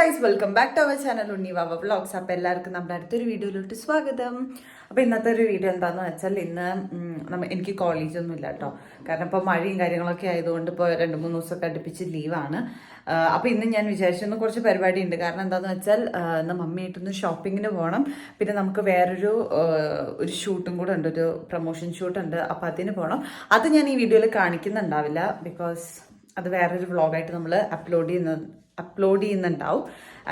Guys welcome back to our channel Unni Vava vlogs അപ്പോൾ എല്ലാവർക്കും നമ്മുടെ അടുത്തൊരു വീഡിയോയിലോട്ട് സ്വാഗതം. അപ്പോൾ ഇന്നത്തെ ഒരു വീഡിയോ എന്താണെന്ന് വെച്ചാൽ ഇന്ന് നമ്മൾ നമ്മ എനിക്ക് കോളേജൊന്നും ഇല്ല കേട്ടോ കാരണം ഇപ്പോൾ മഴയും കാര്യങ്ങളൊക്കെ ആയതുകൊണ്ട് ഇപ്പോൾ രണ്ട് മൂന്ന് ദിവസമൊക്കെ അടുപ്പിച്ച് ലീവാണ് അപ്പോൾ ഇന്ന് ഞാൻ വിചാരിച്ചിരുന്നു കുറച്ച് പരിപാടി ഉണ്ട്. കാരണം എന്താണെന്ന് വെച്ചാൽ ഇന്ന് മമ്മിയായിട്ടൊന്ന് ഷോപ്പിങ്ങിന് പോകണം പിന്നെ നമുക്ക് വേറൊരു ഒരു ഷൂട്ടും കൂടെ ഉണ്ട്. ഒരു പ്രൊമോഷൻ ഷൂട്ട് ഉണ്ട്. അപ്പോൾ അതിന് പോകണം അത് ഞാൻ ഈ വീഡിയോയിൽ കാണിക്കുന്നുണ്ടാവില്ല ബിക്കോസ് അത് വേറൊരു വ്ളോഗായിട്ട് നമ്മൾ അപ്ലോഡ് ചെയ്യുന്ന അപ്ലോഡ് ചെയ്യുന്നുണ്ടാവും.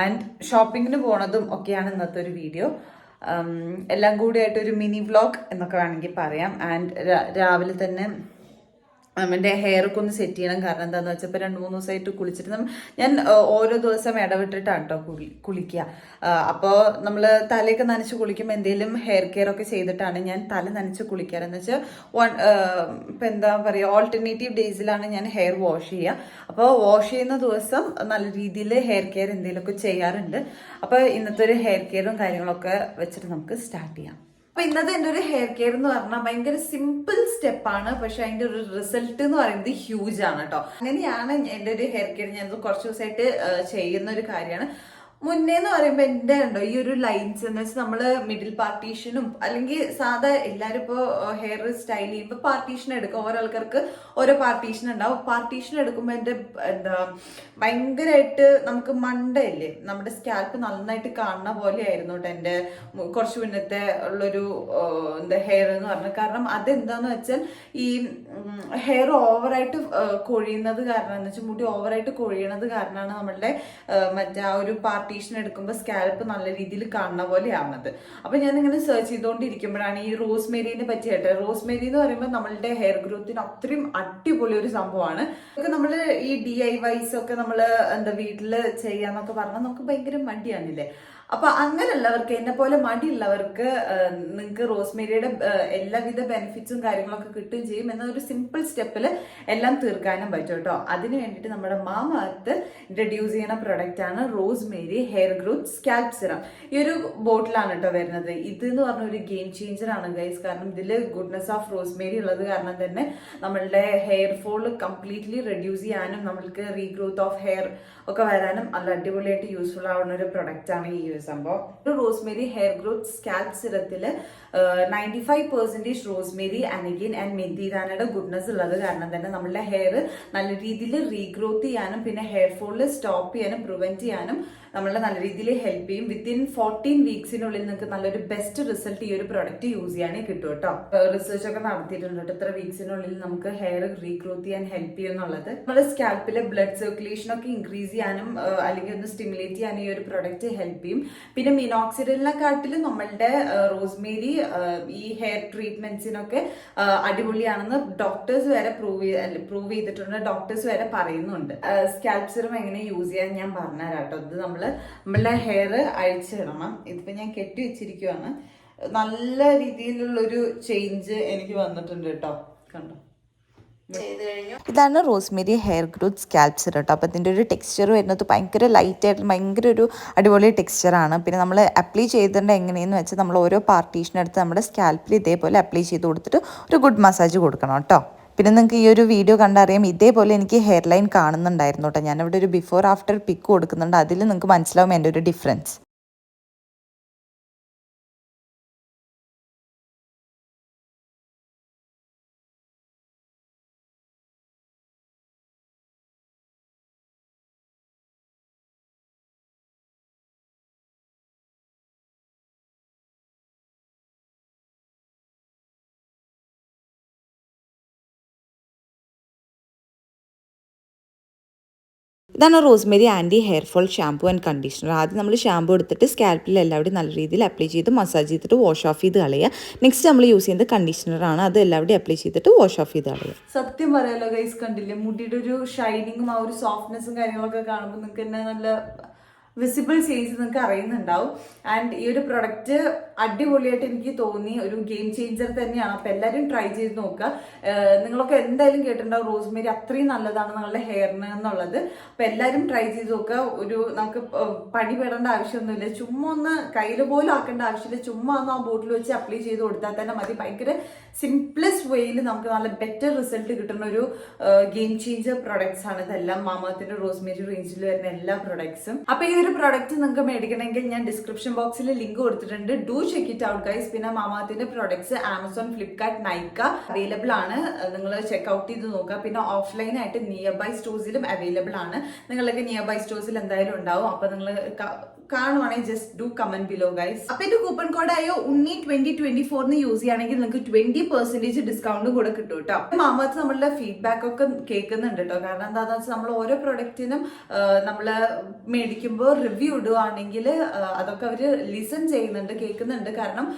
ആൻഡ് ഷോപ്പിങ്ങിന് പോണതും ഒക്കെയാണ് ഇന്നത്തെ ഒരു വീഡിയോ എല്ലാം കൂടിയായിട്ട് ഒരു മിനി വ്ലോഗ് എന്നൊക്കെ വേണമെങ്കിൽ പറയാം. ആൻഡ് രാവിലെ തന്നെ എന്റെ ഹെയർ ഒക്കെ ഒന്ന് സെറ്റ് ചെയ്യണം. കാരണം എന്താണെന്ന് വെച്ചാൽ ഇപ്പോൾ രണ്ട് മൂന്ന് ദിവസമായിട്ട് കുളിച്ചിട്ട് ഞാൻ ഓരോ ദിവസം ഇടവിട്ടിട്ടാണ് കേട്ടോ കുളി കുളിക്കുക അപ്പോൾ നമ്മൾ തലയൊക്കെ നനച്ച് കുളിക്കുമ്പോൾ എന്തെങ്കിലും ഹെയർ കെയർ ഒക്കെ ചെയ്തിട്ടാണ് ഞാൻ തല നനച്ച് കുളിക്കാറെന്ന് വെച്ചാൽ വൺ ഇപ്പം എന്താ പറയുക ഓൾട്ടർനേറ്റീവ് ഡേയ്സിലാണ് ഞാൻ ഹെയർ വാഷ് ചെയ്യുക അപ്പോൾ വാഷ് ചെയ്യുന്ന ദിവസം നല്ല രീതിയിൽ ഹെയർ കെയർ എന്തെങ്കിലുമൊക്കെ ചെയ്യാറുണ്ട്. അപ്പോൾ ഇന്നത്തെ ഒരു ഹെയർ കെയറും കാര്യങ്ങളൊക്കെ വെച്ചിട്ട് നമുക്ക് സ്റ്റാർട്ട് ചെയ്യാം. അപ്പൊ ഇന്നത്തെ എന്റെ ഒരു ഹെയർ കെയർ എന്ന് പറഞ്ഞാൽ ഭയങ്കര സിമ്പിൾ സ്റ്റെപ്പാണ് പക്ഷെ അതിന്റെ ഒരു റിസൾട്ട് എന്ന് പറയുന്നത് ഹ്യൂജ് ആണ് കേട്ടോ. അങ്ങനെയാണ് എന്റെ ഒരു ഹെയർ കെയർ ഞാൻ കുറച്ച് ദിവസമായിട്ട് ചെയ്യുന്ന ഒരു കാര്യമാണ്. മുന്നേ എന്ന് പറയുമ്പോൾ എന്റെ ഉണ്ടോ ഈ ഒരു ലൈൻസ് എന്ന് വെച്ചാൽ നമ്മൾ മിഡിൽ പാർട്ടീഷനും അല്ലെങ്കിൽ സാധാ എല്ലാവരും ഇപ്പോൾ ഹെയർ സ്റ്റൈൽ ചെയ്യുമ്പോൾ പാർട്ടീഷൻ എടുക്കും. ഓരോ ആൾക്കാർക്ക് ഓരോ പാർട്ടീഷൻ ഉണ്ടാവും. പാർട്ടീഷൻ എടുക്കുമ്പോൾ എന്റെ എന്താ ഭയങ്കരമായിട്ട് നമുക്ക് മണ്ടയില്ലേ? നമ്മുടെ സ്കാൽപ്പ് നന്നായിട്ട് കാണുന്ന പോലെയായിരുന്നു കേട്ടോ എന്റെ കുറച്ച് മുന്നത്തെ ഉള്ളൊരു എന്താ ഹെയർ എന്ന് പറഞ്ഞത്. കാരണം അതെന്താന്ന് വെച്ചാൽ ഈ ഹെയർ ഓവറായിട്ട് കൊഴിയുന്നത് കാരണം എന്ന് വെച്ചാൽ മുടി ഓവറായിട്ട് കൊഴിയണത് കാരണമാണ് നമ്മളുടെ മറ്റേ ആ ഒരു പാർട്ടീഷൻ എടുക്കുമ്പോൾ സ്കാൽപ്പ് നല്ല രീതിയിൽ കാണുന്ന പോലെയാണത്. അപ്പൊ ഞാൻ ഇങ്ങനെ സെർച്ച് ചെയ്തുകൊണ്ടിരിക്കുമ്പോഴാണ് ഈ റോസ് മേരീനെ പറ്റി കേട്ടത് റോസ് മേരി എന്ന് പറയുമ്പോൾ നമ്മളുടെ ഹെയർ ഗ്രോത്തിന് അത്രയും അടിപൊളി ഒരു സംഭവമാണ്. ഇതൊക്കെ നമ്മൾ ഈ ഡി ഐ വൈസ് ഒക്കെ നമ്മൾ എന്താ വീട്ടിൽ ചെയ്യാന്നൊക്കെ പറഞ്ഞാൽ നമുക്ക് ഭയങ്കര മടിയാണില്ലേ? അപ്പൊ അങ്ങനെയുള്ളവർക്ക് എന്നെ പോലെ മടിയുള്ളവർക്ക് നിങ്ങൾക്ക് റോസ്മേരിയുടെ എല്ലാവിധ ബെനിഫിറ്റ്സും കാര്യങ്ങളൊക്കെ കിട്ടുകയും ചെയ്യും എന്ന ഒരു സിമ്പിൾ സ്റ്റെപ്പിൽ എല്ലാം തീർക്കാനും പറ്റും കേട്ടോ. അതിന് വേണ്ടിയിട്ട് നമ്മുടെ മാമത്ത് ഇൻട്രഡ്യൂസ് ചെയ്യുന്ന പ്രൊഡക്റ്റ് ആണ് rosemary hair growth scalp serum. ഈ ഒരു ബോട്ടിലാണ് കേട്ടോ വരുന്നത്. ഇത് എന്ന് പറഞ്ഞ ഒരു ഗെയിം ചേഞ്ചർ ആണ് ഗൈസ് കാരണം ഇതിൽ ഗുഡ്നെസ് ഓഫ് റോസ്മേരി ഉള്ളത് കാരണം തന്നെ നമ്മളുടെ ഹെയർ ഫോൾ കംപ്ലീറ്റ്ലി റെഡ്യൂസ് ചെയ്യാനും നമ്മൾക്ക് റീഗ്രോത്ത് ഓഫ് ഹെയർ ഒക്കെ വരാനും നല്ല അടിപൊളിയായിട്ട് യൂസ്ഫുൾ ആവുന്ന ഒരു പ്രൊഡക്റ്റ് ആണ് ഈ സംഭവം. ഒരു റോസ്മേരി ഹെയർ ഗ്രോത്ത് സ്കാൽപ് സിറത്തിൽ നയന്റി ഫൈവ് പെർസെന്റേജ് റോസ്മേരി അനഗിൻ ആൻഡ് മെന്തിദാനയുടെ ഗുഡ്നസ് ഉള്ളത് കാരണം തന്നെ നമ്മളുടെ ഹെയർ നല്ല രീതിയിൽ റീഗ്രോത്ത് ചെയ്യാനും പിന്നെ ഹെയർ ഫോളിൽ സ്റ്റോപ്പ് ചെയ്യാനും പ്രിവെന്റ് ചെയ്യാനും നമ്മളെ നല്ല രീതിയിൽ ഹെൽപ്പ് ചെയ്യും. വിത്തിൻ ഫോർട്ടീൻ വീക്സിനുള്ളിൽ നിങ്ങൾക്ക് നല്ലൊരു ബെസ്റ്റ് റിസൾട്ട് ഈ ഒരു പ്രൊഡക്റ്റ് യൂസ് ചെയ്യാനേ കിട്ടും കേട്ടോ. റിസർച്ച് ഒക്കെ നടത്തിയിട്ടുണ്ട് കേട്ടോ. ഇത്ര വീക്സിനുള്ളിൽ നമുക്ക് ഹെയർ റീഗ്രോത്ത് ചെയ്യാൻ ഹെൽപ്പ് ചെയ്യും എന്നുള്ളത്. നമ്മുടെ സ്കാൽപ്പിലെ ബ്ലഡ് സർക്കുലേഷൻ ഒക്കെ ഇൻക്രീസ് ചെയ്യാനും അല്ലെങ്കിൽ ഒന്ന് സ്റ്റിമുലേറ്റ് ചെയ്യാനും ഈ ഒരു പ്രൊഡക്റ്റ് ഹെൽപ്പ് ചെയ്യും. പിന്നെ മിനോക്സിഡിനെക്കാട്ടിലും നമ്മളുടെ റോസ്മേരി ഈ ഹെയർ ട്രീറ്റ്മെന്റ്സിനൊക്കെ അടിപൊളിയാണെന്ന് ഡോക്ടേഴ്സ് വരെ പ്രൂവ് പ്രൂവ് ചെയ്തിട്ടുണ്ട്. ഡോക്ടേഴ്സ് വരെ പറയുന്നുണ്ട്. സ്കാൽപ് സിറം എങ്ങനെ യൂസ് ചെയ്യാൻ ഞാൻ പറഞ്ഞുതരാം ഇത് നമ്മൾ നമ്മളുടെ ഹെയർ അഴിച്ചിടണം ഇതിപ്പോ ഞാൻ കെട്ടി വെച്ചിരിക്കുവാണ്. നല്ല രീതിയിലുള്ളൊരു ചേഞ്ച് എനിക്ക് വന്നിട്ടുണ്ട് കേട്ടോ. കണ്ടോ? ഇതാണ് rosemary hair growth scalp serum കേട്ടോ. അപ്പോൾ ഇതിന്റെ ഒരു ടെക്സ്ചർ വരുന്നത് ഭയങ്കര ലൈറ്റ് ആയിട്ട് ഭയങ്കര ഒരു അടിപൊളി ടെക്സ്ചറാണ് പിന്നെ നമ്മൾ അപ്ലൈ ചെയ്തിട്ടുണ്ട് എങ്ങനെയെന്ന് വെച്ചാൽ നമ്മൾ ഓരോ പാർട്ടീഷനെടുത്ത് നമ്മുടെ സ്കാൽപ്പിൽ ഇതേപോലെ അപ്ലൈ ചെയ്ത് കൊടുത്തിട്ട് ഒരു ഗുഡ് മസാജ് കൊടുക്കണം കേട്ടോ. പിന്നെ നിങ്ങൾക്ക് ഈ ഒരു വീഡിയോ കണ്ടറിയാം. ഇതേപോലെ എനിക്ക് ഹെയർ ലൈൻ കാണുന്നുണ്ടായിരുന്നു കേട്ടോ. ഞാനിവിടെ ഒരു ബിഫോർ ആഫ്റ്റർ പിക്ക് കൊടുക്കുന്നുണ്ട്. അതിൽ നിങ്ങൾക്ക് മനസ്സിലാവും എന്റെ ഒരു ഡിഫറൻസ് ഇതാണ് rosemary anti hair fall and conditioner. ആദ്യം നമ്മൾ ഷാംപു എടുത്തിട്ട് സ്കാൽപ്പിൽ എല്ലാവരും നല്ല രീതിയിൽ അപ്ലൈ ചെയ്ത് മസാജ് ചെയ്തിട്ട് വാഷ് ഓഫ് ചെയ്ത് കളയുക. നെക്സ്റ്റ് നമ്മൾ യൂസ് ചെയ്യുന്നത് കണ്ടീഷണറാണ് അത് എല്ലാവരും അപ്ലൈ ചെയ്തിട്ട് വാഷ് ഓഫ് ചെയ്ത് കളയുക. സത്യം പറയാലോ ഗൈസ് കണ്ടില്ലേ? മുടിയുടെ ഒരു ഷൈനിങ്ങും ആ ഒരു സോഫ്റ്റ്നെസ്സും കാര്യങ്ങളൊക്കെ കാണുമ്പോൾ നിങ്ങൾക്ക് തന്നെ നല്ല വിസിബിൾ ചേഞ്ച് നിങ്ങൾക്ക് അറിയുന്നുണ്ടാവും. ആൻഡ് ഈ ഒരു പ്രൊഡക്റ്റ് അടിപൊളിയായിട്ട് എനിക്ക് തോന്നി. ഒരു ഗെയിം ചേഞ്ചർ തന്നെയാണ്. അപ്പം എല്ലാവരും ട്രൈ ചെയ്ത് നോക്കുക. നിങ്ങളൊക്കെ എന്തായാലും കേട്ടിട്ടുണ്ടാവും റോസ്മേരി അത്രയും നല്ലതാണ് നിങ്ങളുടെ ഹെയറിന് എന്നുള്ളത്. അപ്പം എല്ലാവരും ട്രൈ ചെയ്ത് നോക്കുക. ഒരു നമുക്ക് പണി പെടേണ്ട ആവശ്യമൊന്നുമില്ല. ചുമ്മാ ഒന്ന് കയ്യിൽ പോലും ആക്കേണ്ട ആവശ്യമില്ല. ചുമ്മാ ഒന്ന് ആ ബോട്ടിൽ വെച്ച് അപ്ലൈ ചെയ്ത് കൊടുത്താൽ തന്നെ മതി. ഭയങ്കര സിംപ്ലസ്റ്റ് വേയിൽ നമുക്ക് നല്ല ബെറ്റർ റിസൾട്ട് കിട്ടുന്ന ഒരു ഗെയിം ചേഞ്ചർ പ്രൊഡക്ട്സ് ആണ് ഇതെല്ലാം. മാമത്തിന്റെ റോസ്മേരി റേഞ്ചിൽ വരുന്ന എല്ലാ പ്രൊഡക്ട്സും അപ്പൊ ഈ ഒരു പ്രൊഡക്റ്റ് നിങ്ങൾക്ക് മേടിക്കണമെങ്കിൽ ഞാൻ ഡിസ്ക്രിപ്ഷൻ ബോക്സിൽ ലിങ്ക് കൊടുത്തിട്ടുണ്ട്. Do check it out guys പിന്നെ മാമത്തിന്റെ products Amazon Flipkart Nykaa available ആണ്. നിങ്ങൾ ചെക്ക് ഔട്ട് ചെയ്ത് നോക്കുക. പിന്നെ ഓഫ്ലൈൻ ആയിട്ട് നിയർ ബൈ സ്റ്റോഴ്സിലും അവൈലബിൾ ആണ്. നിങ്ങളൊക്കെ നിയർ ബൈ സ്റ്റോഴ്സിൽ എന്തായാലും ഉണ്ടാവും. അപ്പൊ നിങ്ങൾ കാണുവാണെങ്കിൽ just do comment below guys അപ്പൊ എന്റെ കൂപ്പൺ കോഡായോ ഉണ്ണി ട്വന്റി ട്വന്റി ഫോറിന് യൂസ് ചെയ്യുകയാണെങ്കിൽ നിങ്ങൾക്ക് ട്വന്റി പെർസെന്റേജ് ഡിസ്കൗണ്ട് കൂടെ കിട്ടും കേട്ടോ. മാമത്ത് നമ്മളുടെ ഫീഡ്ബാക്ക് ഒക്കെ കേൾക്കുന്നുണ്ട് കേട്ടോ. കാരണം എന്താണെന്ന് വെച്ചാൽ നമ്മൾ ഓരോ പ്രൊഡക്റ്റിനും നമ്മൾ മേടിക്കുമ്പോൾ റിവ്യൂ ഇടുവാണെങ്കിൽ അതൊക്കെ അവർ ലിസൺ ചെയ്യുന്നുണ്ട് കേൾക്കുന്നുണ്ട്. കാരണം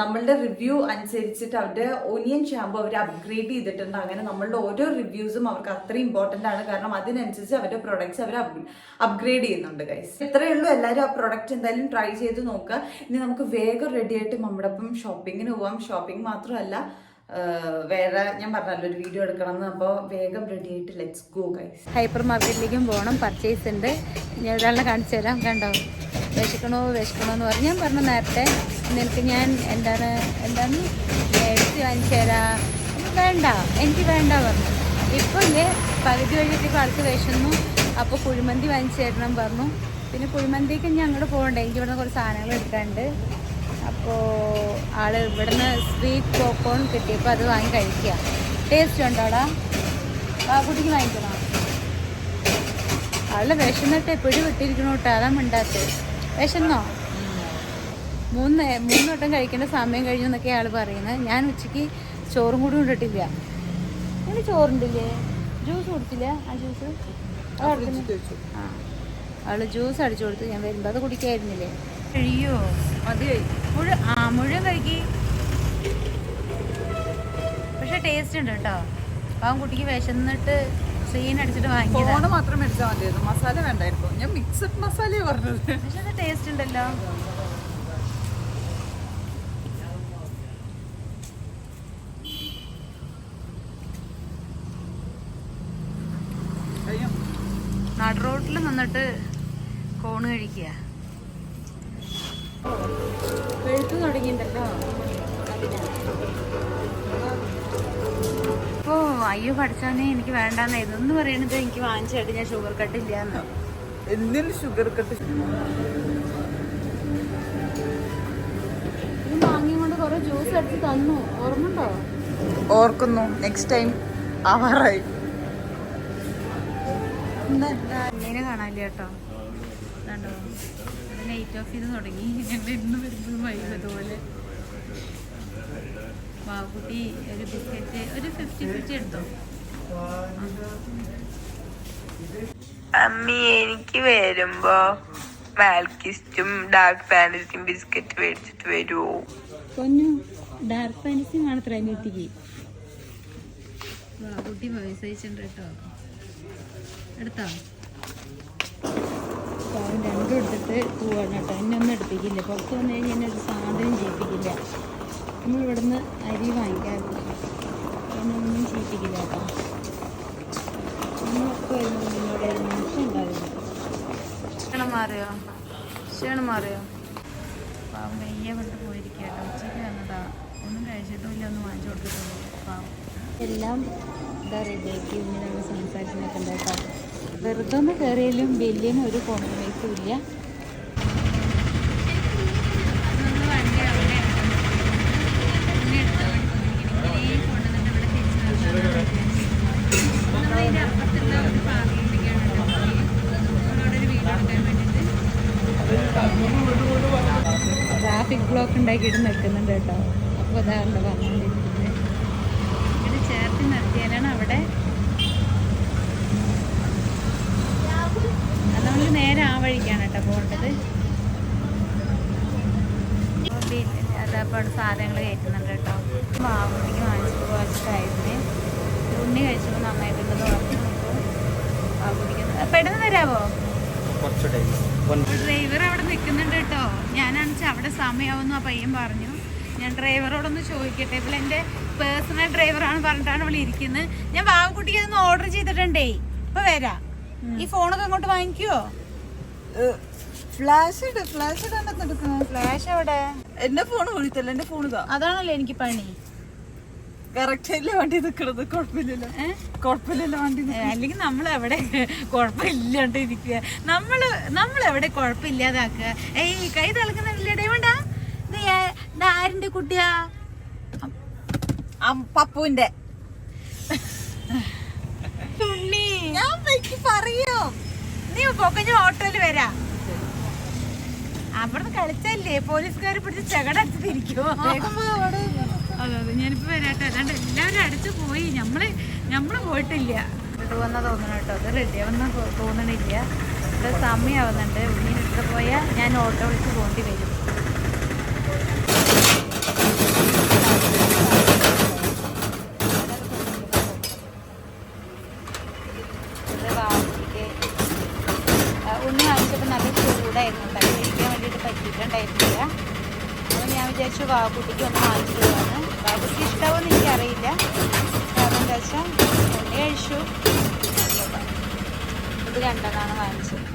നമ്മളുടെ റിവ്യൂ അനുസരിച്ചിട്ട് അവരുടെ ഓനിയൻ ഷാമ്പു അവർ അപ്ഗ്രേഡ് ചെയ്തിട്ടുണ്ട്. അങ്ങനെ നമ്മളുടെ ഓരോ റിവ്യൂസും അവർക്ക് അത്ര ഇമ്പോർട്ടന്റ് ആണ്. കാരണം അതിനനുസരിച്ച് അവരുടെ പ്രൊഡക്ട്സ് അവർ അപ്ഗ്രേഡ് ചെയ്യുന്നുണ്ട് ഗൈസ് ഇത്രയേ ഉള്ളൂ. എല്ലാവരും പ്രൊഡക്റ്റ് എന്തായാലും ട്രൈ ചെയ്ത് നോക്കുക ഇനി നമുക്ക് വേഗം റെഡി ആയിട്ട് നമ്മുടെ ഒപ്പം ഷോപ്പിങ്ങിന് പോവാം. ഷോപ്പിംഗ് മാത്രമല്ല വേറെ ഞാൻ പറഞ്ഞല്ലോ ഒരു വീഡിയോ എടുക്കണം എന്ന് അപ്പോൾ വേഗം റെഡി ആയിട്ട് ലെറ്റ്സ് ഗോ ഗൈസ് ഹൈപ്പർ മാർക്കറ്റിലേക്കും പോകണം പർച്ചേസ് ഉണ്ട്. ഞാൻ ഒരാളെ കാണിച്ചു തരാം. കണ്ടോ? വിശക്കണോ വിശക്കണോ എന്ന് പറഞ്ഞു. ഞാൻ പറഞ്ഞു നേരത്തെ നിനക്ക് ഞാൻ എന്താണ് എന്താണ്? മേടിച്ച് വാങ്ങിച്ചു തരാം. വേണ്ട. എനിക്ക് വേണ്ട പറഞ്ഞു. ഇപ്പോൾ ഇല്ലേ പകുതി വഴിയെത്തിയപ്പോൾ ആൾക്ക് വിശന്നു അപ്പോൾ കുഴിമന്തി വാങ്ങിച്ചു തരണം പറഞ്ഞു. പിന്നെ കുഴിമന്തിക്ക് ഞാൻ അങ്ങോട്ട് പോകണ്ടേ. എനിക്ക് ഇവിടുന്ന് കുറച്ച് സാധനങ്ങൾ എടുക്കാനുണ്ട്. അപ്പോൾ ആൾ ഇവിടുന്ന് സ്വീറ്റ് പോപ്കോൺ കിട്ടിയപ്പോൾ അത് വാങ്ങി കഴിക്കുക ടേസ്റ്റ് ഉണ്ടോടാ കുട്ടിക്ക് വാങ്ങിക്കണോ? ആൾ വിശന്നിട്ട് എപ്പോഴും വിട്ടിരിക്കണോ കേട്ടോ. അതാ മിണ്ടാത്തത് വിശന്നോ? മൂന്ന് മൂന്ന് വട്ടം കഴിക്കേണ്ട സമയം കഴിഞ്ഞു എന്നൊക്കെ ആൾ പറയുന്നത്. ഞാൻ ഉച്ചയ്ക്ക് ചോറും കൂടി കൊണ്ടിട്ടില്ല. അങ്ങനെ ചോറുണ്ടില്ലേ? ജ്യൂസ് കുടിച്ചില്ല ആ ജ്യൂസ്? ആ. അവൾ ജ്യൂസ് അടിച്ചു കൊടുത്തു ഞാൻ വരുമ്പോൾ അത് കുടിക്കായിരുന്നില്ലേ? കഴിയോ അത് മുഴുവൻ ആ മുഴുവൻ കഴിക്കി പക്ഷെ ടേസ്റ്റ് ഉണ്ട് കേട്ടോ. പാവം കുട്ടിക്ക് വിശന്നിട്ട് സീൻ അടിച്ചിട്ട് വാങ്ങിയത്. ഫോണ് മാത്രം മേടിച്ചാൽ മതിയായിരുന്നു. മസാല വേണ്ടായിരുന്നു. ഞാൻ മിക്സഡ് മസാല പറഞ്ഞത്. പക്ഷെ അത് ടേസ്റ്റ് ഉണ്ടല്ലോ. നാട്ടുറോട്ടിൽ റോട്ടിൽ നിന്നിട്ട് കോണ് കഴിക്കുക. വെളുത്തു തുടങ്ങിയിട്ടുണ്ടല്ലോ ഓ അയ്യോ പഠിച്ചാനേ എനിക്ക് വേണ്ടാന്ന്. ഇതൊന്നും പറയണത് എനിക്ക് വാങ്ങിച്ചിട്ട് ഞാൻ ഷുഗർ കട്ട് ഇല്ല എന്തിന് ഷുഗർ കട്ട് ഇത് വാങ്ങിയും കൊണ്ട് കുറെ ജ്യൂസ് അടിച്ച് തന്നു. ഓർമ്മണ്ടോ ഓർക്കുന്നു. നെക്സ്റ്റ് ടൈം ആവാറായി. അമ്മേനെ കാണാനില്ല കേട്ടോ. കണ്ടോ? അത് ലൈറ്റ് ഓഫ് ചെയ്ത് തുടങ്ങി. ഞങ്ങൾ ഇന്ന് വരുമ്പോൾ വൈകും അതുപോലെ. ബാബുട്ടി ഒരു ബിസ്ക്കറ്റ് ഒരു ഫിഫ്റ്റി ഫിഫ്റ്റി എടുത്തോ. അമ്മി എനിക്ക് വരുമ്പോ മാൽക്കിസ്റ്റും ഡാർക്ക് ഫാന്റസിയും ബിസ്ക്കറ്റ് മേടിച്ചിട്ട് വരുമോ പൊന്നു ഡാർക്ക് ഫാന്റസി മാത്രം അനിയത്തിക്ക് എത്തിക്ക്. കുട്ടി അയച്ചിട്ടുണ്ട് കേട്ടോ. എടുത്തോ? അവൻ രണ്ടും എടുത്തിട്ട് പോവാണ് കേട്ടോ. എന്നെ ഒന്നും എടുപ്പിക്കില്ല. പുറത്ത് വന്നു കഴിഞ്ഞാൽ എന്നെ ഒരു സാധനം ചെയ്യിപ്പിക്കില്ല. നമ്മൾ ഇവിടുന്ന് അരി വാങ്ങിക്കാറില്ല എന്നെ ഒന്നും ചെയ്യിപ്പിക്കില്ല കേട്ടോ. നമ്മളൊക്കെ ഉണ്ടാവില്ല ക്ഷണം മാറിയോ? ക്ഷണം മാറിയോ? പാവം വയ്യ കൊണ്ട് പോയിരിക്കുക കേട്ടോ. ഉച്ചയ്ക്ക് വന്നതാ. ഒന്നും കഴിച്ചിട്ടുമില്ല ഒന്നും വാങ്ങിച്ചു കൊടുത്തിട്ടുള്ളൂ പാവം. എല്ലാം എന്താ പറയുക സംസാരിച്ച് നിൽക്കണ്ട കേട്ടോ. വെറുതെ ഒന്ന് കയറിയാലും വലിയ ഒരു കോംപ്രമൈസും ഇല്ല ട്രാഫിക് ബ്ലോക്ക് ഉണ്ടാക്കിയിട്ട് നിൽക്കുന്നുണ്ട് കേട്ടോ. അപ്പോൾ അതാണ് പറഞ്ഞുകൊണ്ടിരിക്കുന്നത് ഇത് ചേർത്ത് നിർത്തിയാലാണ് അവിടെ അത് നമ്മൾ നേരെ ആ വഴിക്കാണ് കേട്ടോ പോകേണ്ടത്. അതപ്പോൾ അവിടെ സാധനങ്ങൾ കയറ്റുന്നുണ്ട് കേട്ടോ. മാവുണ്ടിക്ക് വാങ്ങിച്ചിട്ട് കുറച്ചിട്ടായിരുന്നു ഉണ്ണി കഴിച്ചപ്പോൾ നന്നായിട്ടുള്ളത് മാവുണ്ടിക്ക് പെട്ടെന്ന് ടൈം ഡ്രൈവർ അവിടെ നിൽക്കുന്നുണ്ട് കേട്ടോ. ഞാനാണെച്ചാൽ അവിടെ സമയമാവുന്നു ആ പയ്യൻ പറഞ്ഞു. ഞാൻ ഡ്രൈവറോടൊന്ന് ചോദിക്കട്ടെ. ഇപ്പോൾ എന്റെ പേഴ്സണൽ ഡ്രൈവറാണ് പറഞ്ഞിട്ടാണ് ഇവിടെ ഇരിക്കുന്നത് ഞാൻ ബാബുക്കുട്ടിക്ക് ഒന്ന് ഓർഡർ ചെയ്തിട്ടുണ്ടേ. ഇപ്പോൾ വരാം. ഈ ഫോണൊക്കെ അങ്ങോട്ട് വാങ്ങിക്കുവോ ഫ്ലാഷ് ഇട് ഫ്ലാഷ് ഫ്ലാഷ് എവിടെ? എന്റെ ഫോൺ ഒഴിത്തല്ല എന്റെ ഫോൺ ഇതാ. അതാണല്ലോ എനിക്ക് പണി. കറക്റ്റ് അല്ലേ വണ്ടി നിക്കണത്? കുഴപ്പമില്ലല്ലോ. കുഴപ്പമില്ലല്ലോ വണ്ടി അല്ലെങ്കിൽ നമ്മൾ എവിടെ കുഴപ്പമില്ലാണ്ട് ഇരിക്കുക നമ്മൾ നമ്മൾ എവിടെ കുഴപ്പമില്ലാതാക്കുക? ഏയ് കൈ തിളക്കുന്നില്ലേ വേണ്ട ഇത് ആരിന്റെ കുട്ടിയാ? പപ്പുവിന്റെ. എനിക്ക് പറയോ. നീ പൊക്കഞ്ഞ ഓട്ടോയിൽ വരാ. അവിടെ കളിച്ചല്ലേ? പോലീസുകാർ പിടിച്ച് ചെകടത്തിരിക്കുമോ അതെ അതെ. ഞാനിപ്പോ വരാട്ടെ. അല്ലാണ്ട് എല്ലാവരും അടിച്ചു പോയി. ഞമ്മൾ ഞമ്മൾ പോയിട്ടില്ല. ഇത് വന്ന തോന്നണം കേട്ടോ. അത് റെഡി ആവുന്ന തോന്നണില്ല. ഇവിടെ സമയമാവുന്നുണ്ട് ഇനി ഇട്ട് പോയാൽ ഞാൻ ഓട്ടോ വിളിച്ച് പോകേണ്ടി വരും ഇത് വാങ്ങിക്ക്. ആ, ഉണ്ണി വാങ്ങിച്ചപ്പോൾ നല്ല ചൂടായിരുന്നു തല കഴിക്കാൻ വേണ്ടിയിട്ട് പറ്റിയിട്ടുണ്ടായിരുന്നില്ല അപ്പോൾ വാക്കുട്ടിക്ക് ഒന്ന് വാങ്ങിച്ചിട്ട് പോകാന്ന് വാക്കുട്ടിക്ക് ഇഷ്ടമാവുമെന്ന് എനിക്കറിയില്ല. കാരണം എന്താ വെച്ചാൽ ഉണ്ണി കഴിച്ചു ഇത് രണ്ടെണ്ണമാണ് വാങ്ങിച്ചത്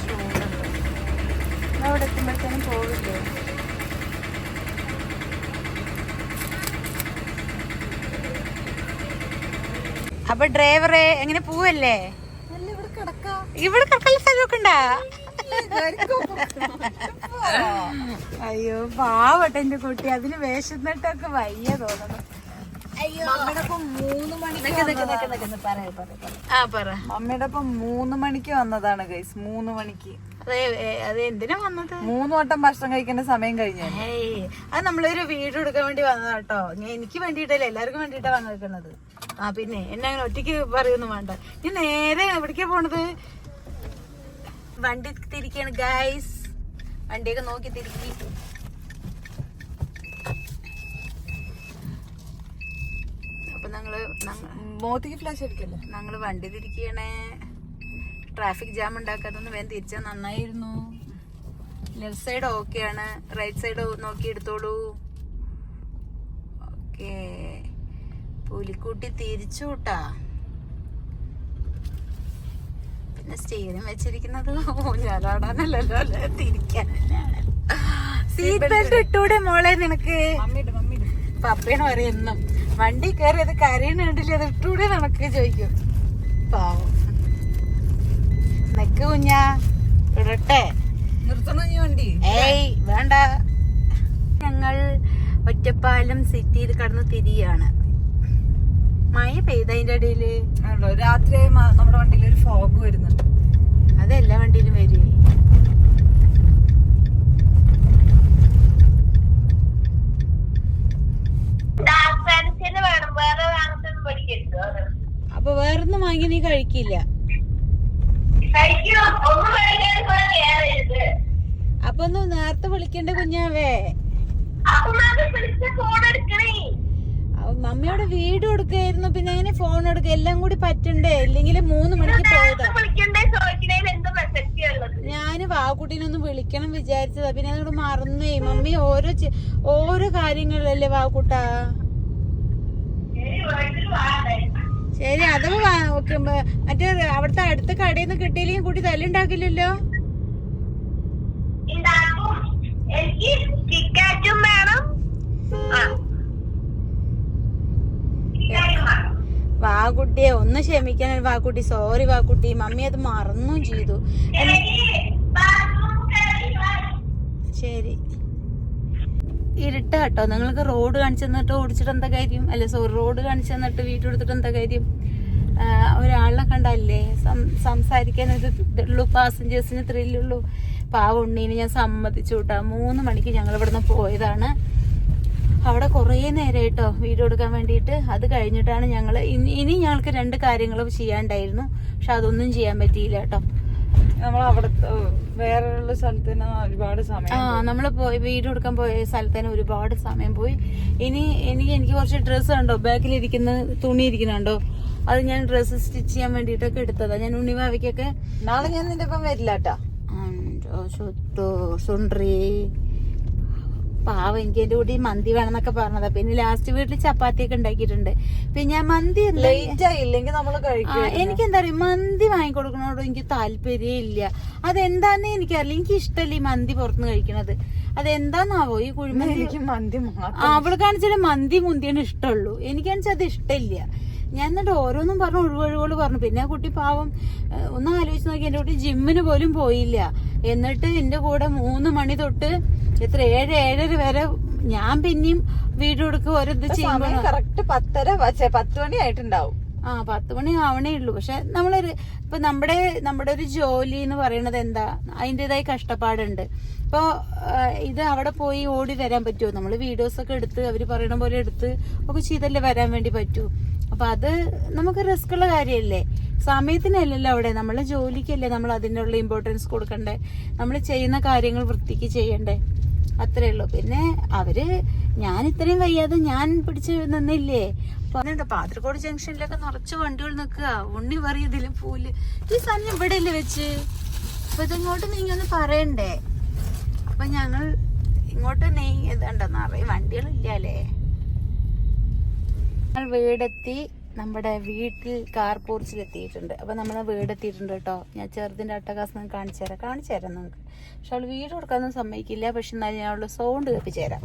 ചൂടുണ്ട് അവിടെ എത്തുമ്പോഴത്തേനും പോവില്ലേ അപ്പൊ ഡ്രൈവറെ എങ്ങനെ പോവല്ലേ? ഇവിടെ കിടക്കാനുള്ള സ്ഥലമൊക്കെ ഉണ്ടാ അയ്യോ പാവട്ടെ എന്റെ കുട്ടി. അതിന് വേഷന്നിട്ടൊക്കെ വയ്യ തോന്നുന്നു മൂന്ന് മണിക്ക് മൂന്ന് വന്നതാണ് ഗൈസ് മൂന്ന് മണിക്ക്. അതെ ഏ, എന്തിനാ വന്നത്? മൂന്ന് വട്ടം ഭക്ഷണം കഴിക്കേണ്ട സമയം കഴിഞ്ഞു. അത് നമ്മളൊരു വീട് എടുക്കാൻ വേണ്ടി വന്നതാട്ടോ ഞാൻ എനിക്ക് വേണ്ടിയിട്ടല്ല എല്ലാവർക്കും വേണ്ടിയിട്ടാ വന്നിരിക്കുന്നത് ആ പിന്നെ എന്നെ അങ്ങനെ ഒറ്റയ്ക്ക് പറയൊന്നും വേണ്ട. ഞാൻ നേരെ എവിടേക്കാ പോണത്? വണ്ടി തിരിക്കാണ് ഗൈസ് വണ്ടിയൊക്കെ നോക്കി തിരിക്കി. അപ്പൊ ഞങ്ങൾ ഞങ്ങ- മോത്തിക്ക് ഫ്ലാഷ് അടിക്കല്ലേ ഞങ്ങൾ വണ്ടി തിരിക്കണേ ട്രാഫിക് ജാം ഉണ്ടാക്കാത്തൊന്ന് വേഗം തിരിച്ചാൽ നന്നായിരുന്നു. ലെഫ്റ്റ് സൈഡ് ഓക്കെയാണ് റൈറ്റ് സൈഡ് നോക്കി എടുത്തോളൂ. ഓക്കെ പുലിക്കുട്ടി തിരിച്ചു കൂട്ടാ പിന്നെ സ്റ്റീറിംഗ് വെച്ചിരിക്കുന്നത് ഊഞ്ഞാലാടാനല്ലല്ലോ അല്ലേ? സീറ്റ് ബെൽറ്റ് ഇട്ടൂടെ മോളെ നിനക്ക്? പപ്പയാണ് പറയുന്നു വണ്ടി കയറി അത് കരയണുണ്ടല്ലേ അത് ഇട്ടൂടെ നടക്ക് ചോദിക്കും. പാവം. നിക്ക് കുഞ്ഞാ ഇടട്ടെ. നിർത്തണോ നീ വണ്ടി. ഏയ് വേണ്ട. ഞങ്ങൾ ഒറ്റപ്പാലം സിറ്റിയിൽ കടന്ന് തിരിയാണ്. മഴ പെയ്തതിന്റെ ഇടയിൽ ആണല്ലോ രാത്രിയായി മ- നമ്മുടെ വണ്ടിയിൽ ഒരു ഫോഗ് വരുന്നുണ്ട് അത് എല്ലാ വണ്ടിയിലും വരുവേ ഡാർക്ക് ഫാൻസിന് വേണം വേറെ വാങ്ങത്തൊന്നും പഠിക്കരുത് അപ്പൊ വേറൊന്നും വാങ്ങി നീ കഴിക്കില്ല കഴിക്കണം ഒന്നും കഴിക്കാൻ കൂടെ കയറരുത് അപ്പൊ വിളിക്കണ്ട കുഞ്ഞാവേ. മമ്മിയോട് വീട് കൊടുക്കായിരുന്നു പിന്നെ എങ്ങനെ ഫോൺ എടുക്കുക എല്ലാം കൂടി പറ്റണ്ടേ? ഇല്ലെങ്കിൽ മൂന്ന് മണിക്ക് പോയതാ. ഞാൻ വാക്കുട്ടീനൊന്ന് വിളിക്കണം വിചാരിച്ചതാ. പിന്നെ അതോട് മറന്നേ. മമ്മി ഓരോ ഓരോ കാര്യങ്ങളിലല്ലേ വാക്കുട്ടാ. ശരി, അഥവാ മറ്റേ അവിടുത്തെ അടുത്ത കടയിൽ നിന്ന് കിട്ടിയില്ലെങ്കിൽ കൂട്ടി തല്ലുണ്ടാക്കില്ലല്ലോ? എനിക്ക് കിക്കാറ്റും വേണം. ആ. കിക്കാറ്റും ഒന്ന് ക്ഷമിക്കാൻ വാക്കുട്ടി സോറി വാക്കുട്ടി. മമ്മി അത് മറന്നും ചെയ്തു. ശരി. ഇരുട്ട കേട്ടോ നിങ്ങൾക്ക് റോഡ് കാണിച്ചു തന്നിട്ട് ഓടിച്ചിട്ട് എന്താ കാര്യം? അല്ല സോറി റോഡ് കാണിച്ചു തന്നിട്ട് വീട്ടിൽ എടുത്തിട്ട് എന്താ കാര്യം? ഒരാളെ കണ്ടല്ലേ? സംസാരിക്കാൻ ഒരു ഇതുള്ളൂ പാസഞ്ചേഴ്സിന് ത്രില്ലുള്ളൂ പാവ ഉണ്ണീനെ ഞാൻ സമ്മതിച്ചു കൂട്ടാ. മൂന്ന് മണിക്ക് ഞങ്ങൾ ഇവിടുന്ന് പോയതാണ്. അവിടെ കുറേ നേരമായിട്ടോ വീഡിയോ എടുക്കാൻ വേണ്ടിയിട്ട്. അത് കഴിഞ്ഞിട്ടാണ് ഞങ്ങൾ ഇനി ഞങ്ങൾക്ക് രണ്ട് കാര്യങ്ങളും ചെയ്യാണ്ടായിരുന്നു. പക്ഷെ അതൊന്നും ചെയ്യാൻ പറ്റിയില്ല കേട്ടോ. നമ്മൾ അവിടെ വേറെയുള്ള ഒരുപാട് സമയം ആ നമ്മൾ നമ്മൾ പോയി വീട് കൊടുക്കാൻ പോയ സ്ഥലത്തിന് ഒരുപാട് സമയം പോയി. ഇനി എനിക്ക് എനിക്ക് കുറച്ച് ഡ്രസ്സ് ഉണ്ടോ കണ്ടോ ബാക്കിലിരിക്കുന്ന തുണി ഇരിക്കുന്നുണ്ടോ? അത് ഞാൻ ഡ്രസ്സ് സ്റ്റിച്ച് ചെയ്യാൻ വേണ്ടിട്ടൊക്കെ എടുത്തതാ. ഞാൻ ഉണ്ണിവാവിക്കൊക്കെ നാളെ ഞാൻ നിന്റെ ഒപ്പം വരില്ല കേട്ടാ. സുട്ടോ സുണ്ട്രി പാവം എനിക്ക് എന്റെ കൂടി മന്തി വേണമെന്നൊക്കെ പറഞ്ഞതാ. പിന്നെ ലാസ്റ്റ് വീട്ടിൽ ചപ്പാത്തി ഒക്കെ ഉണ്ടാക്കിയിട്ടുണ്ട്. പിന്നെ ഞാൻ മന്തി ആയില്ലെങ്കിൽ നമ്മൾ എനിക്ക് എന്താ പറയുക മന്തി വാങ്ങിക്കൊടുക്കണോട് എനിക്ക് താല്പര്യം ഇല്ല അതെന്താന്ന് എനിക്കറിയില്ല. എനിക്ക് ഇഷ്ടമല്ല ഈ മന്തി പുറത്തുനിന്ന് കഴിക്കണത്. അതെന്താന്നാവോ? ഈ കുഴിമന്തി മന്തി കാണിച്ചാൽ മന്തി മുന്തിയാണ് ഇഷ്ടമുള്ളൂ. എനിക്കാണെച്ചാൽ അത് ഇഷ്ടമില്ല. ഞാൻ എന്നിട്ട് ഓരോന്നും പറഞ്ഞു ഒഴിവൊഴിവുകൾ പറഞ്ഞു. പിന്നെ ആ കുട്ടി പാവം ഒന്നും ആലോചിച്ച് നോക്കി. എന്റെ കുട്ടി ജിമ്മിന് പോലും പോയില്ല. എന്നിട്ട് എന്റെ കൂടെ മൂന്ന് മണി തൊട്ട് എത്ര ഏഴ് ഏഴര വരെ ഞാൻ പിന്നെയും വീട് കൊടുക്കുക ഓരോത് ചെയ്യുമ്പോൾ സമയം കറക്റ്റ് പത്തര പത്ത് മണി ആയിട്ടുണ്ടാവും. ആ പത്ത് മണി ആവണേ ഉള്ളൂ. പക്ഷെ നമ്മളൊരു ഇപ്പൊ നമ്മുടെ നമ്മുടെ ഒരു ജോലി എന്ന് പറയുന്നത് എന്താ? അതിന്റെതായ കഷ്ടപ്പാടുണ്ട്. ഇപ്പൊ ഇത് അവിടെ പോയി ഓടി വരാൻ പറ്റുമോ? നമ്മൾ വീഡിയോസ് ഒക്കെ എടുത്ത് അവർ പറയണ പോലെ എടുത്ത് ഒക്കെ ചെയ്തല്ലേ വരാൻ വേണ്ടി പറ്റൂ? അപ്പൊ അത് നമുക്ക് റിസ്ക് ഉള്ള കാര്യമല്ലേ സമയത്തിനല്ലല്ലോ അവിടെ. നമ്മളെ ജോലിക്കല്ലേ നമ്മൾ അതിനുള്ള ഇമ്പോർട്ടൻസ് കൊടുക്കണ്ടേ? നമ്മൾ ചെയ്യുന്ന കാര്യങ്ങൾ വൃത്തിക്ക് ചെയ്യണ്ടേ? അത്രേ ഉള്ളൂ. പിന്നെ അവർ ഞാൻ ഇത്രയും വയ്യാതെ ഞാൻ പിടിച്ച് നിന്നില്ലേ? പാത്രക്കോട് ജംഗ്ഷനിലൊക്കെ നിറച്ച് വണ്ടികൾ നിൽക്കുക. ഉണ്ണി പറയും ഇതിലും പൂൽ. ഈ സാധനം ഇവിടെ അല്ലേ വെച്ച്? അപ്പൊ ഇതിങ്ങോട്ട് നീങ്ങി പറയണ്ടേ? അപ്പൊ ഞങ്ങൾ ഇങ്ങോട്ട് നീങ്ങി ഇതുണ്ടോ നിറയെ വണ്ടികളില്ല ഞങ്ങൾ വീടെത്തി നമ്മുടെ വീട്ടിൽ കാർ പോർച്ചിൽ എത്തിയിട്ടുണ്ട് അപ്പൊ നമ്മളെ വീടെത്തിയിട്ടുണ്ട് കേട്ടോ ഞാൻ ചെറുതിന്റെ നിങ്ങൾക്ക് കാണിച്ചു തരാം. കാണിച്ചു തരാം നിങ്ങൾക്ക്. പക്ഷെ അവൾ വീട് കൊടുക്കാനൊന്നും സമ്മതിക്കില്ല. പക്ഷെ എന്നാലും ഞാൻ അവളുടെ സൗണ്ട് കേൾപ്പിച്ചു തരാം.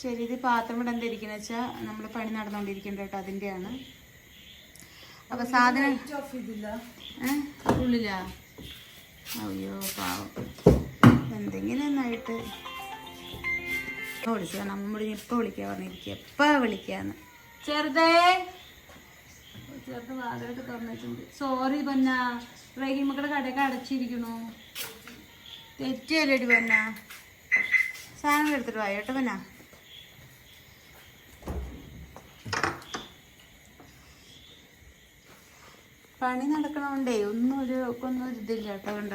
ശരി ഇത് പാത്രം ഇവിടെ എന്തായിരിക്കുന്ന വെച്ചാൽ നമ്മൾ പണി നടന്നുകൊണ്ടിരിക്കുന്നുണ്ട് കേട്ടോ അതിന്റെയാണ്. അപ്പൊ സാധനം ഏഹ് ഉള്ളിലാ? അയ്യോ പാവം. എന്തെങ്കിലും ഒന്നായിട്ട് ഇപ്പൊ വിളിച്ചു നമ്മോട് ഇപ്പൊ വിളിക്കാൻ പറഞ്ഞിരിക്കുക എപ്പ വിളിക്കാന്ന്? ചെറുതേ. ചെറുത് വാതിലൊക്കെ തുറന്നിട്ടുണ്ട് സോറി പൊന്ന. റഹീമക്കടെ കടയൊക്കെ അടച്ചിരിക്കണു തെറ്റിയല്ലേടി പൊന്ന. സാധനം എടുത്തിട്ട് വായോട്ടോ പൊന്ന. പണി നടക്കണോണ്ടേ ഒന്നും ഒരു ഒന്നും ഒരു ഇതില്ല കേട്ടോ കണ്ട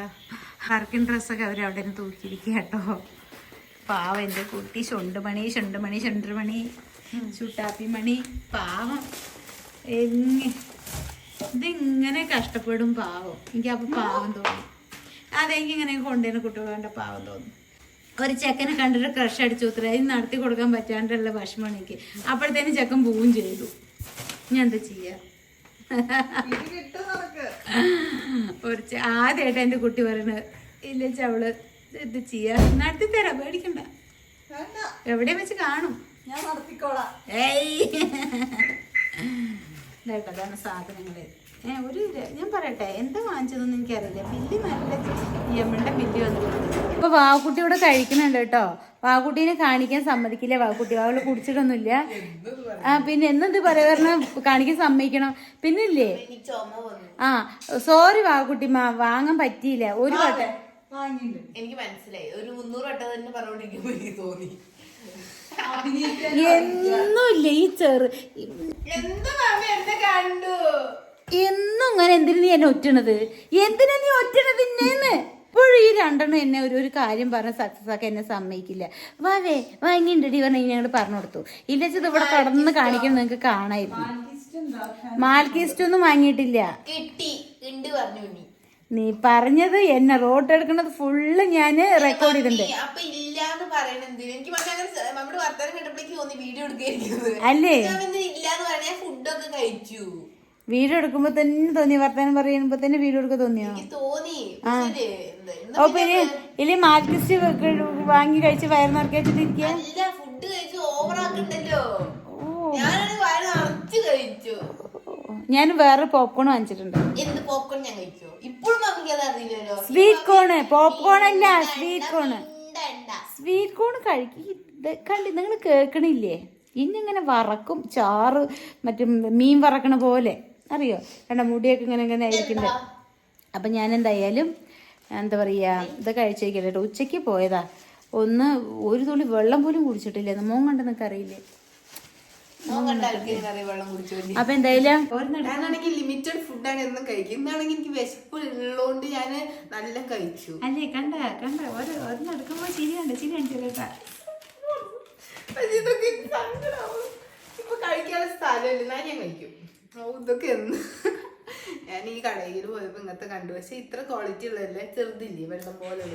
വർക്കിംഗ് ഡ്രസ്സൊക്കെ അവരവിടെ നിന്ന് തൂക്കിയിരിക്കുക കേട്ടോ. പാവം എന്റെ കുട്ടി ചുണ്ടുമണി ചുണ്ടുമണി ചുണ്ടുമണി ചുട്ടാപ്പി മണി പാവം. എങ്ങ ഇതിങ്ങനെ കഷ്ടപ്പെടും പാവം. എനിക്ക് അപ്പൊ പാവം തോന്നി. അതെനിക്ക് ഇങ്ങനെ കൊണ്ടുവരുന്ന കുട്ടികൾ കണ്ട പാവം തോന്നും. ഒരു ചെക്കനെ കണ്ടിട്ട് ക്രഷ് അടിച്ചു ഉത്തര ഇത് നടത്തി കൊടുക്കാൻ പറ്റാണ്ടുള്ള വിഷമമാണ് എനിക്ക്. അപ്പോഴത്തേനും ചെക്കൻ പോവും ചെയ്തു. ഞാൻ എന്താ ചെയ്യാ? ഒരു ആദ്യമായിട്ട് എന്റെ കുട്ടി പറയണത് ഇല്ല ചവൾ. ഇത് ചെയ്യാ നടത്തി തരാം പേടിക്കണ്ട. എവിടെ വെച്ച് കാണും. ഞാൻ നടത്തിക്കോളാം. ഏയ്. അതാണ് സാധനങ്ങൾ. ഏ ഒരു ഞാൻ പറയട്ടെ എന്താ വാങ്ങിച്ചതെന്ന് എനിക്കറിയില്ല. ബില്ല് നല്ല യമ്മിന്റെ ബില്ല് വന്നിട്ടുണ്ട്. ഇപ്പൊ വാക്കുട്ടി ഇവിടെ കഴിക്കുന്നുണ്ട് കേട്ടോ. വാക്കുട്ടീനെ കാണിക്കാൻ സമ്മതിക്കില്ല. വാക്കുട്ടി അവൾ കുടിച്ചിട്ടൊന്നുമില്ല. ആ പിന്നെ എന്നെന്ത് പറയാ? പറഞ്ഞ കാണിക്കാൻ സമ്മതിക്കണം. പിന്നില്ലേ? ആ സോറി വാക്കുട്ടി മാ വാങ്ങാൻ പറ്റിയില്ല. ഒരു വട്ടം. എനിക്ക് മനസ്സിലായി. ഒരു മുന്നൂറ് വട്ടം തന്നെ പറഞ്ഞോണ്ടിരിക്കുമ്പോ എനിക്ക് തോന്നി. എന്നുമില്ല ഈ ചെറു കണ്ടു? എന്നും ഇങ്ങനെ എന്തിനു നീ എന്നെ ഒറ്റണത് എന്തിനാ നീ ഒറ്റണത് ഇന്നേന്ന് ഇപ്പോഴും ഈ രണ്ടെണ്ണം എന്നെ ഒരു ഒരു കാര്യം പറഞ്ഞ സക്സസ് ആക്കാൻ എന്നെ സമ്മതിക്കില്ല. വാവേ വാങ്ങിണ്ടടി പറഞ്ഞ ഞങ്ങൾ പറഞ്ഞു കൊടുത്തു. ഇല്ലച്ചത് ഇവിടെ കടന്ന് കാണിക്കണം നിങ്ങൾക്ക് കാണായിരുന്നു. മാൽക്കിസ്റ്റ് ഒന്നും വാങ്ങിയിട്ടില്ല. കിട്ടി. ഉണ്ട് പറഞ്ഞു ഉണ്ണി നീ പറഞ്ഞത് എന്നെ റോട്ട് എടുക്കുന്നത് ഫുള്ള് ഞാൻ റെക്കോർഡ് ചെയ്തിട്ടുണ്ട്. വർത്തമാനം അല്ലേ? വീഡിയോ എടുക്കുമ്പോ തന്നെ തോന്നി വർത്താനം പറയുമ്പോ തന്നെ വീഡിയോ എടുക്കാൻ തോന്നിയോ? ഓ പിന്നെ ഇല്ലേ മാർക്കിസ്റ്റ് വാങ്ങി കഴിച്ച് വയറ് നിറക്കി വെച്ചിട്ടിരിക്കുക അല്ല ഞാൻ വേറെ പോപ്കോൺ വാങ്ങിച്ചിട്ടുണ്ട്. എന്ത് പോപ്കോൺ ഞാൻ കഴിച്ചു? ഇപ്പോഴും അറിയില്ലല്ലോ. സ്വീറ്റ് കോണ് പോപ്കോൺ അല്ല സ്വീറ്റ് കോണ്. സ്വീറ്റ് കോൺ കഴിക്കി. കണ്ടി നിങ്ങൾ കേൾക്കണില്ലേ? ഇന്നിങ്ങനെ വറക്കും ചാറ് മറ്റും മീൻ വറക്കണ പോലെ. അറിയോ? കണ്ട മുടിയൊക്കെ ഇങ്ങനെ ഇങ്ങനെ ആയിരിക്കണ്ടേ അപ്പം ഞാൻ എന്തായാലും എന്താ പറയുക ഇത് കഴിച്ചേക്കില്ല കേട്ടോ ഉച്ചയ്ക്ക് പോയതാ. ഒന്ന് ഒരു തുള്ളി വെള്ളം പോലും കുടിച്ചിട്ടില്ല. മോൻ കണ്ടെന്നൊക്കെ അറിയില്ലേ? അപ്പൊ എന്തായാലും ഞാനാണെങ്കിൽ ലിമിറ്റഡ് ഫുഡാണ് എന്നും കഴിക്കും ഇന്നാണെങ്കിൽ എനിക്ക് വിശപ്പ് ഉള്ളതുകൊണ്ട് ഞാൻ നല്ല കഴിച്ചു. അല്ലേ കണ്ട കണ്ട ഒരു ഒരെണ്ണം എടുക്കുമ്പോ ശരിയാണ് പക്ഷേ ഇതൊക്കെ സങ്കടാവും. ഇപ്പൊ കഴിക്കാനുള്ള സ്ഥലമില്ല. ഞാൻ ഞാൻ കഴിക്കും? ഇതൊക്കെ എന്ന്? ഞാൻ ഈ കടയിൽ പോയപ്പോ ഇങ്ങനത്തെ കണ്ടു. പക്ഷെ ഇത്ര ക്വാളിറ്റി ഉള്ളതല്ലേ? ചെറുതില്ലേ വെള്ളം പോലെ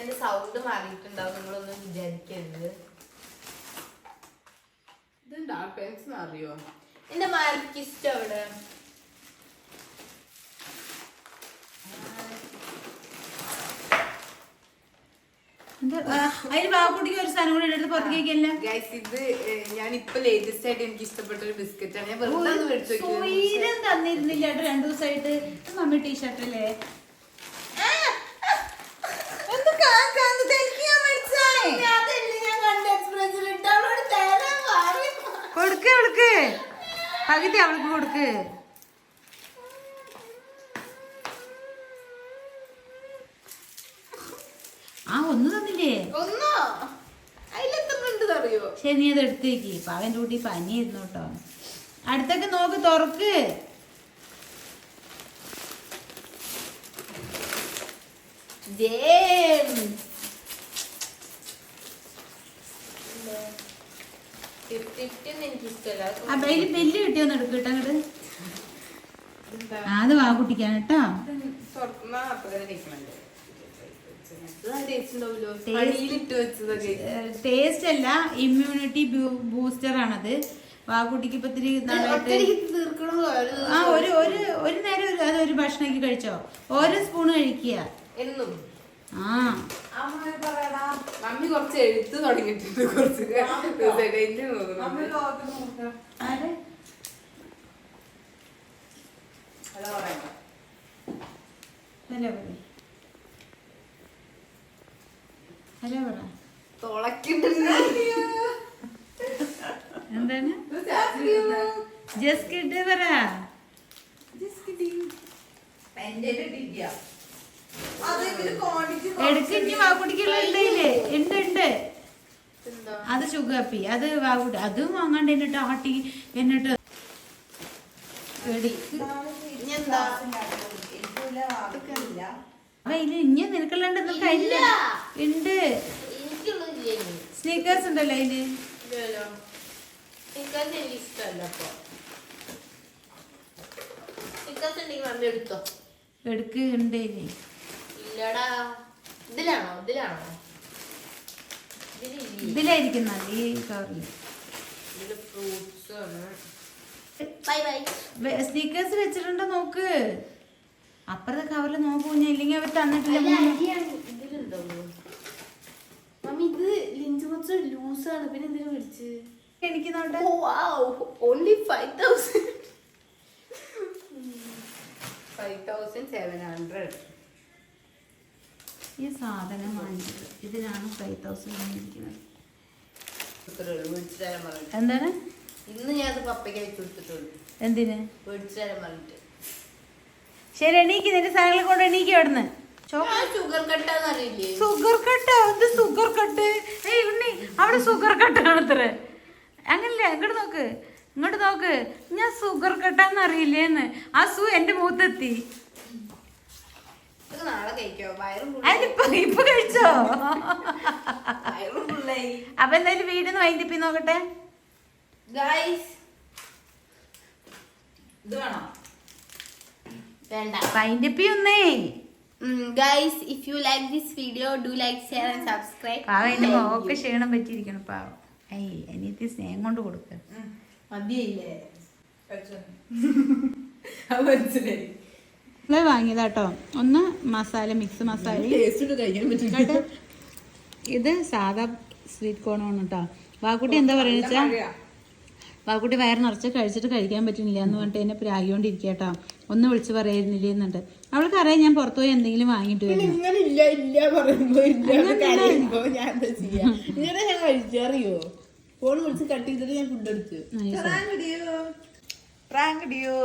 എന്റെ സൗണ്ട് മാറിയിട്ടുണ്ടാവും. നിങ്ങളൊന്നും വിചാരിക്കരുത്. ഡാർക്ക് പെൻസ് അറിയോ? എന്റെ മാർക്കിസ്റ്റ് അവിടെ അതിന് ബാബുട്ടിക്ക് ഒരു സാധനം കൂടി എടുത്ത് പുറത്തേക്കല്ല ഗൈസ് ഇത് ഞാൻ ഇപ്പൊ ലേറ്റസ്റ്റ് ആയിട്ട് എനിക്ക് ഇഷ്ടപ്പെട്ട ഒരു ബിസ്ക്കറ്റ് ആണ് ഞാൻ വെറുതെ. തന്നിരുന്നില്ല രണ്ടു ദിവസമായിട്ട് മമ്മി ടീഷർട്ട് അല്ലേ അതല്ലേ ഞാൻ കണ്ട എക്സ്പ്രസിൽ ഇട്ട് അവളോട് തരാൻ മാറി. കൊടുക്ക്. പകുതി അവൾക്ക് കൊടുക്ക്. ആ ഒന്ന് തന്നില്ലേ? ഒന്നോ. അറിയോ ശരി നീ അത് എടുത്തേക്ക് പാവന്റെ കൂട്ടി പനിയായിരുന്നു കേട്ടോ. അടുത്തൊക്കെ നോക്ക് തുറക്ക്. ജേംസ് ഫിഫ്റ്റി ഫിഫ്റ്റി ഒന്നും എനിക്ക് ഇഷ്ടമല്ല ആ കിട്ടിയൊന്ന് എടുക്ക് കേട്ടോ അങ്ങോട്ട് അത് വാ കുട്ടിക്കാൻ കേട്ടോ ടേസ്റ്റ് അല്ല ഇമ്മ്യൂണിറ്റി ബൂസ്റ്റർ ആണത് വാക്കുട്ടിക്ക് ഇപ്പൊ ഇത്തിരി ആ ഒരു ഒരു ഒരു നേരം അത് ഒരു ഭക്ഷണമൊക്കെ കഴിച്ചോ ഓരോ സ്പൂൺ കഴിക്കുക എന്നും മമ്മി കുറച്ച് എഴുത്ത് തുടങ്ങിയിട്ടുണ്ട് കുറച്ച് തോന്നുന്നു. ആരെ? ഹലോ പറ ഹലോ പറ. എന്താണ്? ജസ്റ്റ് കിട്ട് പറ. എടുക്ക് ഉണ്ട് ഉണ്ട്. ഉണ്ട് അത് ചുഗപ്പി അത് വാക്കുട്ടി അതും വാങ്ങാണ്ട് എന്നിട്ട് ആട്ടി എന്നിട്ട് എടി ഇനി ഇനി നിനക്കുള്ളണ്ട് കഴിഞ്ഞ ഉണ്ട്. സ്നീക്കേഴ്സ് ഉണ്ടല്ലോ അതിൽ. എടുക്ക് ഉണ്ട്. ഇല്ലടാ. ഇതിലാണോ? ഈ സ്നീക്കേഴ്സ് വെച്ചിട്ടുണ്ടോ നോക്ക്. അപ്പുറത്തെ കവറിൽ നോക്കൂ ഞാൻ ഇല്ലെങ്കിൽ അവർ തന്നിട്ടില്ല എനിക്ക് നോട്ടെ. Only five thousand five thousand seven hundred ഈ സാധനം വാങ്ങിച്ചത്. ഇതിനാണ് ഫൈവ് തൗസൻഡ് വാങ്ങിയിരിക്കുന്നത് എന്താണ്? ഇന്ന് ഞാൻ പപ്പയ്ക്ക് വെച്ച് കൊടുത്തിട്ടുള്ളൂ. എന്തിന്? മേടിച്ചു തരാൻ പറഞ്ഞിട്ട്? ശരി എണീക്ക്. നിന്റെ സാധനങ്ങൾ കൊണ്ട് എണീക്ക് അവിടുന്ന്. ഷുഗർ കട്ട് എന്ത് കട്ട് ഏയ് ഉണ്ണി. അവിടെ സുഗർ കട്ട് കാണത്ര അങ്ങനല്ല ഇങ്ങോട്ട് നോക്ക്. ഇങ്ങോട്ട് നോക്ക്. ഞാൻ സുഗർ കട്ടാന്ന് അറിയില്ലേന്ന്. ആ സു എന്റെ മൂത്തെത്തി ഇത് നാളെ കഴിക്കോ? വയറും അതിനിപ്പൊ ഇപ്പൊ കഴിച്ചോ? വയറും ഫുള്ളായി അപ്പൊ എന്തായാലും വീടിന്ന് വൈകിപ്പി നോക്കട്ടെ? ഗൈസ് ഇത് വേണോ? വേണ്ട. വൈകിപ്പി ഒന്നേ guys if you like this video do like share and subscribe പാവം എന്റെ മോക്ക് ക്ഷീണം പറ്റിയിരിക്കണം പാവം. ഐ എനിക്ക് സ്നേഹം കൊണ്ട് കൊടുക്ക. മതിയായില്ലേ? നമ്മൾ വാങ്ങിയതാട്ടോ. ഒന്ന് മസാല മിക്സ് മസാല? ഇത് സാധാ സ്വീറ്റ് കോൺ ആണ് കേട്ടോ വാക്കുട്ടി എന്താ പറയുക വെച്ചാൽ വാക്കുട്ടി വയറ് നിറച്ച് കഴിച്ചിട്ട് കഴിക്കാൻ പറ്റുന്നില്ല എന്ന് പറഞ്ഞിട്ട് എന്നെ പ്രാഗിക്കൊണ്ടിരിക്കുക കേട്ടോ ഒന്ന് വിളിച്ച് പറയായിരുന്നില്ലേ എന്നുണ്ട് അവൾക്ക് അറിയാം ഞാൻ പുറത്തു പോയി എന്തെങ്കിലും വാങ്ങിട്ട് വരും ഫോൺ വിളിച്ച് കട്ട് ചെയ്തിട്ട് ഞാൻ ഫുഡ് എടുത്ത്. Prank deo